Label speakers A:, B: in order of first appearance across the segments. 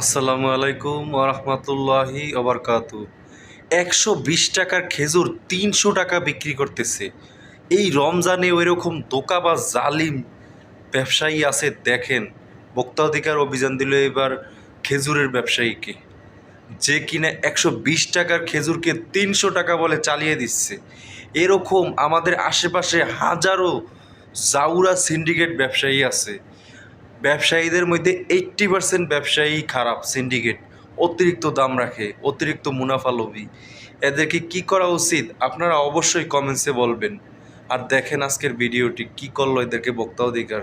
A: আসসালামু আলাইকুম রহমতুল্লাহি ওবরকাতু। একশো বিশ টাকার খেজুর তিনশো টাকা বিক্রি করতেছে। এই রমজানে ওই রকম দোকা বা জালিম ব্যবসায়ী আছে, দেখেন। ভোক্তাধিকার অভিযান দিল এবার খেজুরের ব্যবসায়ীকে। যে কিনা একশো বিশ টাকার খেজুরকে তিনশো টাকা বলে চালিয়ে দিচ্ছে। এরকম আমাদের আশেপাশে হাজারো জাউরা সিন্ডিকেট ব্যবসায়ী আছে। ব্যবসায়ীদের মধ্যে এইট্টি পার্সেন্ট ব্যবসায়ী খারাপ সিন্ডিকেট অতিরিক্ত দাম রাখে অতিরিক্ত মুনাফা লোভী। এদেরকে কি করা উচিত? আপনারা অবশ্যই কমেন্টসে বলবেন। আর দেখেন আজকের ভিডিওটি কি করল এদেরকে বক্তা অধিকার?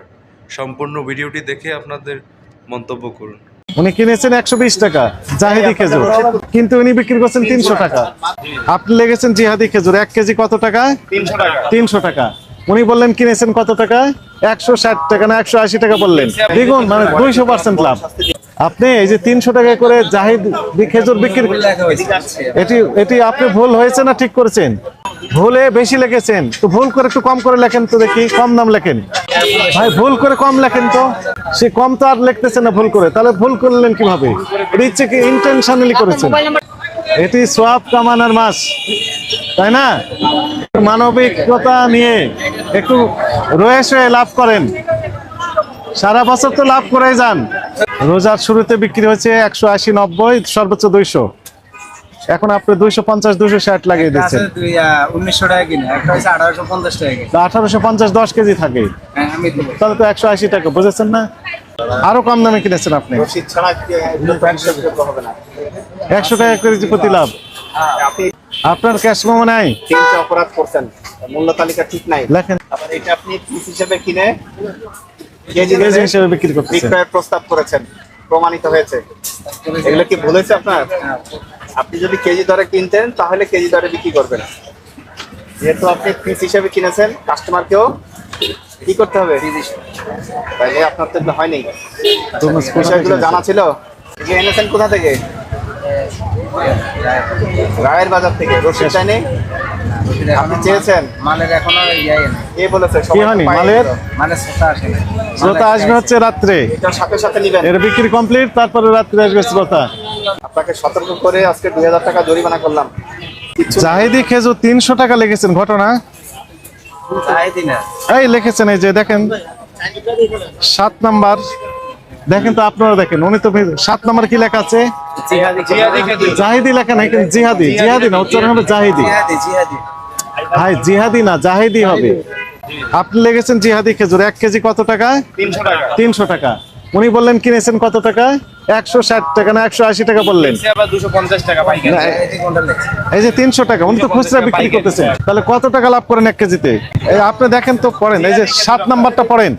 A: সম্পূর্ণ ভিডিওটি দেখে আপনাদের মন্তব্য করুন।
B: উনি কিনেছেন একশো বিশ টাকা জাহেদি খেজুর। কিন্তু উনি বিক্রি করছেন তিনশো টাকা। আপনি লেগেছেন জিহাদি খেজুর এক কেজি কত টাকা। তিনশো টাকা। উনি বললেন, কিনেছেন কত টাকা? একশো ষাট টাকা না, একশো আশি টাকা বললেন। দ্বিগুণ মানে দুইশো পার্সেন্ট লাভ। আপনি এই যে তিনশো টাকা করে জাহিদ খেজুর বিক্রি এটি এটি আপনি ভুল হয়েছে না ঠিক করেছেন? ভুলে বেশি লিখেছেন। তো ভুল করে একটু কম করে লেখেন তো দেখি, কম দাম লেখেন। ভাই, ভুল করে কম লেখেন তো। সে কম তো আর লিখতেছে না ভুল করে। তাহলে ভুল করলেন কীভাবে? ইচ্ছে কি ইন্টেনশনালি করেছেন? এটি সোয়াব কামানোর মাস তাই না? মানবিকতা নিয়ে একটু রয়ে সয়ে লাভ করেন। সারা বছর তো লাভ করে যান। রোজার শুরুতে বিক্রি হয়েছে একশো আশি নব্বই সর্বোচ্চ দুইশো। এখন আপনি দুইশো পঞ্চাশ দুইশো ষাট লাগিয়ে দিচ্ছেন।
C: উনিশশো টাকা কিনে আঠারোশো পঞ্চাশ টাকা
B: আঠারোশো পঞ্চাশ দশ কেজি থাকে।
C: হ্যাঁ
B: তাহলে তো একশো আশি টাকা বুঝেছেন না? আরও কম দামে কিনেছেন আপনি? একশো টাকা কেজি প্রতি লাভ। আপনার ক্যাশ মোমো নাই?
D: তিনটে অপরাধ করছেন। মূল্য তালিকা ঠিক নাই।
B: লেখেন।
D: আবার এটা আপনি পিস হিসেবে কিনে কেজি
B: কেজি হিসেবে বিক্রি করতেছেন।
D: বিক্রয়ের প্রস্তাব করেছেন। প্রমাণিত হয়েছে। এগুলো কি ভুল হয়েছে আপনার? আপনি যদি কেজি দরে কিনতেন তাহলে কেজি দরে বিক্রি করবেন। যেহেতু আপনি পিস হিসেবে কিনেছেন কাস্টমারকেও কি করতে হবে? তাহলে আপনার তো হয়নি। বিষয়গুলো জানা ছিল। যে এনেছেন কোথা থেকে? রায়ের বাজার থেকে। রসিদ চাইনি? আপনি চেয়েছেন?
C: মালের এখনও ইয়াই নেই।
D: কে বলেছে?
B: কি হয়নি? মালের?
C: মানে শ্রোতা আসে না
B: শ্রোতা আসবে হচ্ছে রাত্রে।
D: এটার সাথে সাথে নিবেন।
B: এর বিক্রি কমপ্লিট তারপরে রাত্রে আসবে শ্রোতা
D: আপনাকে সতর্ক করে আজকে দুই হাজার টাকা জরিমানা করলাম।
B: জাহিদি খেজুর তিনশো টাকা লিখেছেন ঘটনা। এই লিখেছেন এই যে দেখেন, সাত নাম্বার। দেখেন তো আপনারা দেখেন, উনি তো সাত নাম্বার কি লেখা আছে?
C: জিহাদি
B: লেখা নাই, কিন্তু জিহাদি। জিহাদি না, উচ্চারণ হবে জিহাদি। ভাই, জিহাদি না, জাহিদি হবে। আপনি লেগেছেন জিহাদি খেজুর, এক কেজি কত টাকা?
D: তিনশো টাকা।
B: তিনশো টাকা। উনি বললেন কিনেছেন কত টাকা? একশো ষাট টাকা না একশো আশি টাকা বললেন। এই যে তিনশো টাকা উনি তো খুচরা বিক্রি করতেছেন। তাহলে কত টাকা লাভ করেন এক কেজিতে? এই আপনি দেখেন তো পড়েন। এই যে সাত নাম্বারটা পড়েন।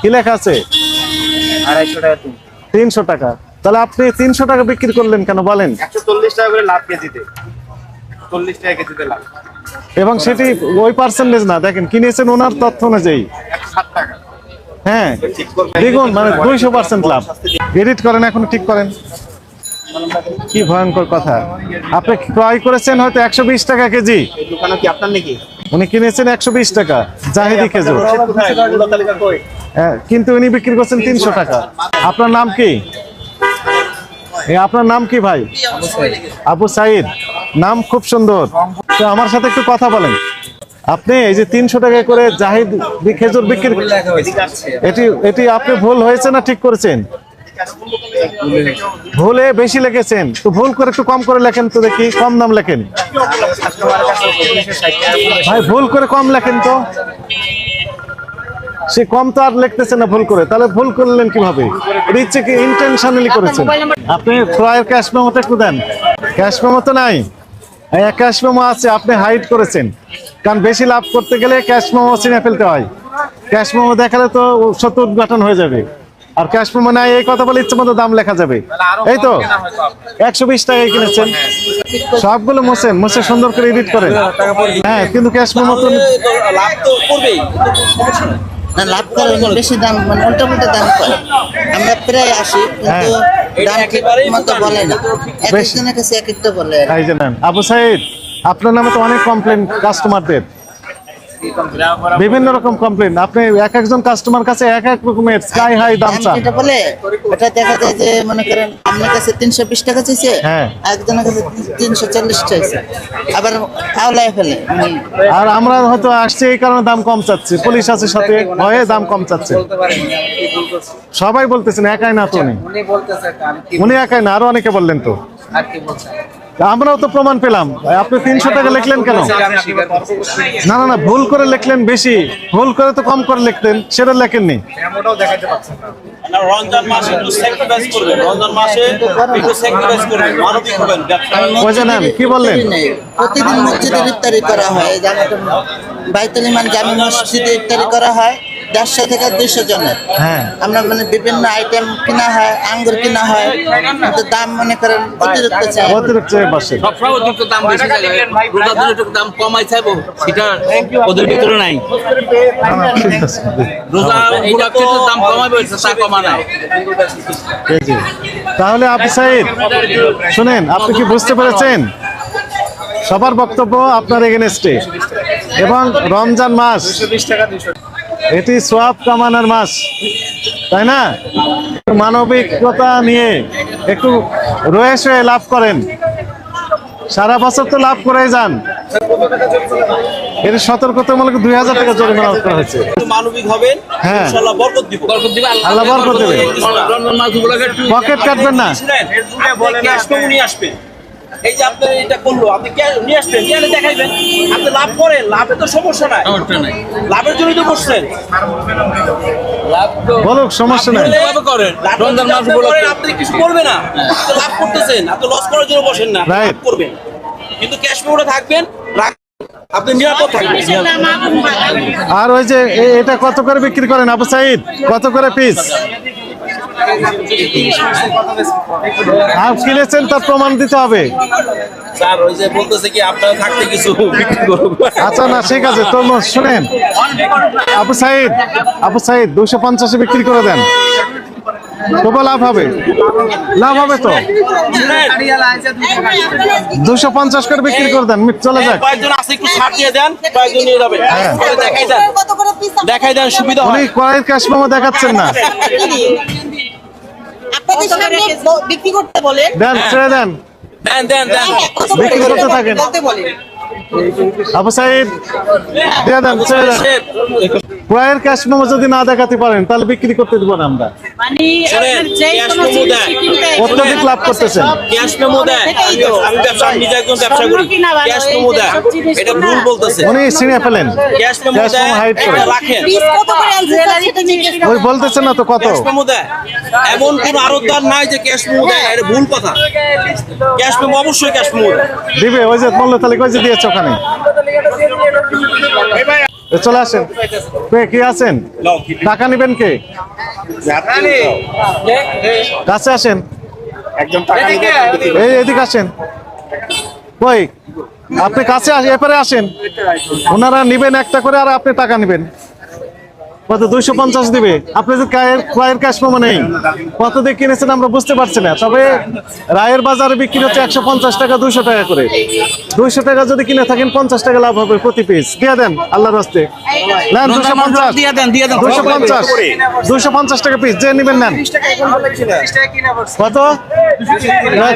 B: কি লেখা আছে? তিনশো টাকা। তাহলে আপনি তিনশো টাকা বিক্রি করলেন কেন বলেন?
D: টাকা করে লাভ কেজিতে। টাকা কেজিতে লাভ।
B: এবং সেটি ওই পার্সেন্টেজ না দেখেন কিনেছেন ওনার তথ্য অনুযায়ী। হ্যাঁ
D: ঠিক
B: মানে দুইশো পার্সেন্ট লাভ। এডিট করেন এখন ঠিক করেন। কি ভয়ঙ্কর কথা। আপনি ক্রয় করেছেন হয়তো একশো বিশ টাকা কেজি।
D: এই দোকানে কি আপনার নাকি?
B: উনি কিনেছেন একশো বিশ টাকা জাহিদি খেজুর। হ্যাঁ, কিন্তু উনি বিক্রি করছেন তিনশো টাকা। আপনার নাম কি? আপনার নাম কি ভাই? আবু সাইদ। নাম খুব সুন্দর। তো আমার সাথে একটু কথা বলেন। আপনি এই যে তিনশো টাকা করে জাহিদ খেজুর বিক্রি এটি এটি আপনি ভুল হয়েছে না ঠিক করেছেন? ভুলে বেশি লিখেছেন তো ভুল করে একটু কম করে লেখেন তো দেখি কম দাম লেখেন। ভাই ভুল করে কম লেখেন তো। সে কম তো আর লিখতেছে না ভুল করে। তাহলে ভুল করলেন কীভাবে? ইচ্ছে কি ইন্টেনশনালি করেছেন? আপনি ক্রয়ের ক্যাশ মেমোটা একটু দেন। ক্যাশ মেমো তো নাই। ক্যাশ মেমো আছে আপনি হাইড করেছেন। কারণ বেশি লাভ করতে গেলে ক্যাশ মেমো চিনে ফেলতে হয়। ক্যাশ মেমো দেখালে তো শত্রু উদ্ঘাটন হয়ে যাবে। আর ক্যাশ মেমো নাই এই কথা বলে ইচ্ছে মতো দাম লেখা যাবে। এই তো একশো বিশ টাকায় কিনেছেন। সবগুলো মোছেন মুছে সুন্দর করে এডিট করেন। হ্যাঁ কিন্তু ক্যাশ মেমো তো
E: না লাভ করে বেশি দাম মানে উল্টা উল্টা দাম করে আমরা প্রায় আসি কিন্তু দাম ঠিক মতো বলে না। এক একজনের কাছে এক একটা বলে। আর কি।
B: এই যে নেন আবু সাইদ। আপনার নামে তো অনেক কমপ্লেন কাস্টমারদের বিভিন্ন রকম কমপ্লেন আপনি এক একজন কাস্টমার কাছে এক এক রকমের স্কাই হাই দাম চান।
E: যেটা বলে ওটা দেখা যায় যে মনে করেন আপনার কাছে তিনশো বিশ টাকা চাইছে
B: হ্যাঁ।
E: একজনের কাছে তিনশো চল্লিশ চাইছে। আবার আওলায় ফেলে
B: আর আমরা হয়তো আসছি এই কারণে দাম কম চাচ্ছি। পুলিশ আছে সাথে ভয়ে দাম কম চাচ্ছে। সবাই বলতেছেন একাই না তো উনি।
C: উনি বলতেছে
B: উনি একাই না আরও অনেকে বললেন তো।
C: আর কি বলছেন?
B: আমরাও তো প্রমাণ পেলাম। আপনি তিনশো টাকা লিখলেন কেন? না না না ভুল করে লিখলেন বেশি। ভুল করে তো কম করে লিখতেন সেটা লেখেননি। কি বললেন?
E: প্রতিদিন মসজিদের ইফতারি করা হয় বাইতুল ইমান জামি মসজিদে ইফতারি করা হয়। দেড়শো থেকে দুইশো জনের।
B: হ্যাঁ।
E: আমরা মানে বিভিন্ন আইটেম কিনা হয় আঙ্গুর কিনা হয় কিন্তু দাম মনে করেন অতিরিক্ত চাই।
B: অতিরিক্ত চেয়ে বসে
F: সবসময় অতিরিক্ত দাম বেশি যায় রোজা একটু দাম কমাই চাইব সেটা ওদের ভিতরে নাই। রোজা উপলক্ষে দাম কমাবে তা কমা নাই।
B: জি, জি। তাহলে আপনি সাইদ শুনেন আপনি কি বুঝতে পেরেছেন? সবার বক্তব্য আপনার এগেনস্টে। এবং রমজান মাস এটি সোয়াব কামানোর মাস তাই না? মানবিকতা নিয়ে একটু রয়ে শয়ে লাভ করেন। সারা বছর তো লাভ করে যান। এর সতর্কতামূলক দুই হাজার টাকা জরিমানা করা হয়েছে।
G: মানবিক হবেন
B: হ্যাঁ।
G: ইনশাআল্লাহ বরকত দিব।
F: বরকত দিবে
B: আল্লাহ বরকত দেবে।
F: রমজান মাস উপলক্ষে একটু
B: পকেট কাটবেন না।
G: ক্যাশ আসবেন এই যে আপনি এটা করল আপনি নিয়ে আসবেন নিয়ে এনে দেখাইবেন? আপনি লাভ করেন লাভে তো সমস্যা নাই। লাভের জন্যই তো বসছেন
B: বলুক সমস্যা নেই।
F: করেন রমজান মাস
G: আপনি আপনি কিছু করবে না। লাভ করতেছেন আপনি লস করার জন্য বসেন না. লাভ করবেন। কিন্তু ক্যাশ মেমোটা থাকবেন আপনি নিরাপদ থাকবেন।
B: আর ওই যে এটা কত করে বিক্রি করেন আবু সাইদ? কত করে পিস আর কিনেছেন তার প্রমাণ দিতে হবে।
G: স্যার ওই যে বলতেছে কি আপনারা থাকতে কিছু বিক্রি করুন।
B: আচ্ছা না ঠিক আছে তো শুনেন। আবু সাইদ আবু সাইদ দুশো পঞ্চাশে বিক্রি করে দেন। তবু লাভ হবে। লাভ হবে তো? দুশো পঞ্চাশ করে বিক্রি করে দেন চলে যাক। হ্যাঁ।
G: দেখাই দেন। সুবিধা
B: উনি কয়ের ক্যাশ দেখাচ্ছেন না।
H: আপনাদের সামনে বিক্রি করতে বলেন।
B: দেন ছেড়ে দেন।
G: দেন দেন দেন।
B: বিক্রি করতে থাকেন।
H: বলতে বলেন।
B: আবু সাইদ দিয়ে দেন ছেড়ে দেন। ক্রয়ের ক্যাশ মেমো যদি না দেখাতে পারেন তাহলে বিক্রি করতে দিব না আমরা।
H: মানে
B: অত্যধিক লাভ করতেছেন। উনি ছিঁড়ে ফেলেন। Hide করে। ওই বলতেছেন না তো কত?
G: ক্যাশ মেমো দেয়। এমন কোন আরোদ্দার নাই যে ক্যাশ মেমো দেয়। এটা ভুল কথা। ক্যাশ মেমো অবশ্যই ক্যাশ মেমো দেয়।
B: দিবে ওই যে তালিকা ওই যে দিয়েছে ওখানে। চলে আসেন। কে কি আছেন? টাকা নেবেন কে? কাছে আসেন।
D: একজন
B: এই এদিকে আসেন। কই? আপনি কাছে আসেন এপারে আসেন। ওনারা নিবেন একটা করে আর আপনি টাকা নেবেন। কত? দুইশো পঞ্চাশ দিবে। আপনি যে ক্রয়ের ক্রয়ের ক্যাশ মেমো নেই কত দিয়ে কিনেছেন আমরা বুঝতে পারছি না। তবে রায়ের বাজারে বিক্রি হচ্ছে একশো পঞ্চাশ টাকা দুইশো টাকা করে। দুইশো টাকা যদি কিনে থাকেন পঞ্চাশ টাকা লাভ হবে প্রতি পিস দিয়ে দেন আল্লাহর রাস্তে। নেন দুশো পঞ্চাশ। দুশো পঞ্চাশ। দুশো পঞ্চাশ টাকা পিস যে নেবেন নেন। কত?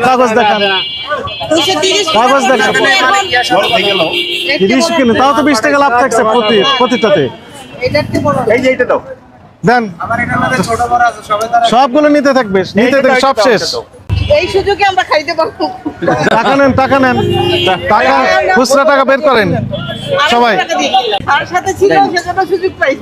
B: কাগজ দেখান। কাগজ দেখান। তিরিশ কিলো তাও তো বিশ টাকা লাভ থাকছে প্রতি প্রতিটাতে।
D: এই যে এটা দাও।
B: দেন।
C: আমার এটার মধ্যে ছোট বড় আছে সবাই
B: সবগুলো নিতে থাকবে নিতে থাকবে সব শেষ।
H: এই সুযোগে আমরা খাইতে পারব।
B: টাকা নেন টাকা নেন। টাকা খুচরা টাকা বের করেন। সবাই।
H: আর সাথে ছিল সেজন্য সুযোগ পাইছি।